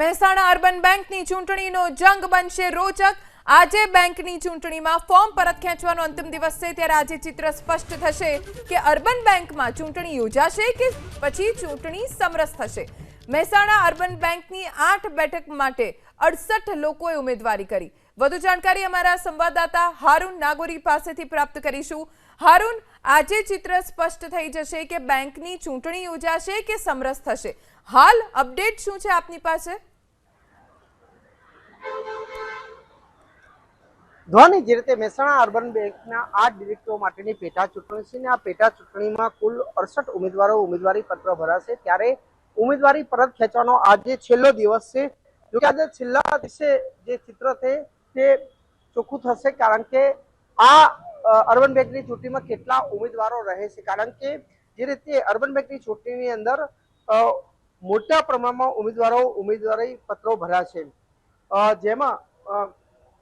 Mehsana urban બેંકની ચૂંટણીનો જંગ બનશે રોચક. આજે બેંકની ચૂંટણીમાં ફોર્મ પરત ખેંચવાનો અંતિમ દિવસ છે, ત્યારે આજે ચિત્ર સ્પષ્ટ થશે કે અર્બન બેંકમાં ચૂંટણી યોજાશે કે પછી ચૂંટણી સમરસ થશે. મહેસાણા અર્બન બેંકની આઠ બેઠક માટે અડસઠ લોકોએ ઉમેદવારી કરી. વધુ જાણકારી અમારા સંવાદદાતા હારૂન નાગોરી પાસેથી પ્રાપ્ત કરીશું. હારૂન, આજે ચિત્ર સ્પષ્ટ થઈ જશે કે બેંકની ચૂંટણી યોજાશે કે સમરસ થશે. હાલ અપડેટ શું છે આપની પાસે? ધ્વની જે રીતે મહેસાણા અર્બન બેંકના આઠ ડિરેક્ટરો માટેની પેટા ચૂંટણી છે ને આ પેટા ચૂંટણીમાં કુલ અડસઠ ઉમેદવારો ઉમેદવારી પત્ર ભરાશે ત્યારે ઉમેદવારી પરત ખેંચવાનો આજે છેલ્લો દિવસ છે. જોકે આજે છેલ્લા દિવસે જે ચિત્ર છે તે ચોખ્ખું થશે કારણ કે આ અર્બન બેંકની ચૂંટણીમાં કેટલા ઉમેદવારો રહે છે. કારણ કે જે રીતે અર્બન બેંકની ચૂંટણીની અંદર મોટા પ્રમાણમાં ઉમેદવારો ઉમેદવારી પત્રો ભર્યા છે. જેમાં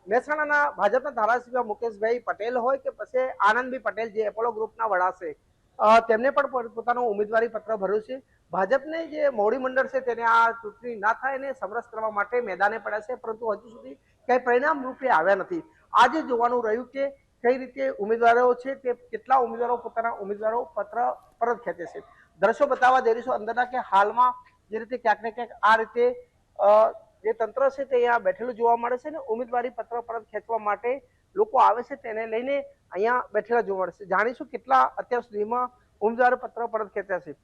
મહેસાણાના ભાજપના ધારાસભ્ય મુકેશભાઈ પટેલ હોય કે પછી આનંદભાઈ પટેલ જે એપોલો ગ્રુપના વડા છે તેમને પણ પોતાનું ઉમેદવારી પત્ર ભર્યું છે. ભાજપને જે મોવડી મંડળ છે તેને આ ચૂંટણી ના થાય એને સમરસ કરવા માટે મેદાને પડ્યા છે, પરંતુ હજુ સુધી કઈ પરિણામ રૂપે આવ્યા નથી. આજે જોવાનું રહ્યું કે કઈ રીતે ઉમેદવારો છે તે, કેટલા ઉમેદવારો પોતાના ઉમેદવારો પત્ર પરત ખેંચે છે. દ્રશ્યો બતાવવા જઈ રહીશું અંદરના કે હાલમાં જે રીતે ક્યાંક ને ક્યાંક આ રીતે જે તંત્ર છે તે અહીંયા બેઠેલું જોવા મળે છે ને ઉમેદવારી પત્ર પરત ખેંચવા માટે લોકો આવે છે તેને લઈને અહીંયા બેઠેલા જોવા મળે છે. જાણીશું કેટલા અત્યાર સુધીમાં ઉમેદવારી પત્ર પરત ખેંચ્યા છે.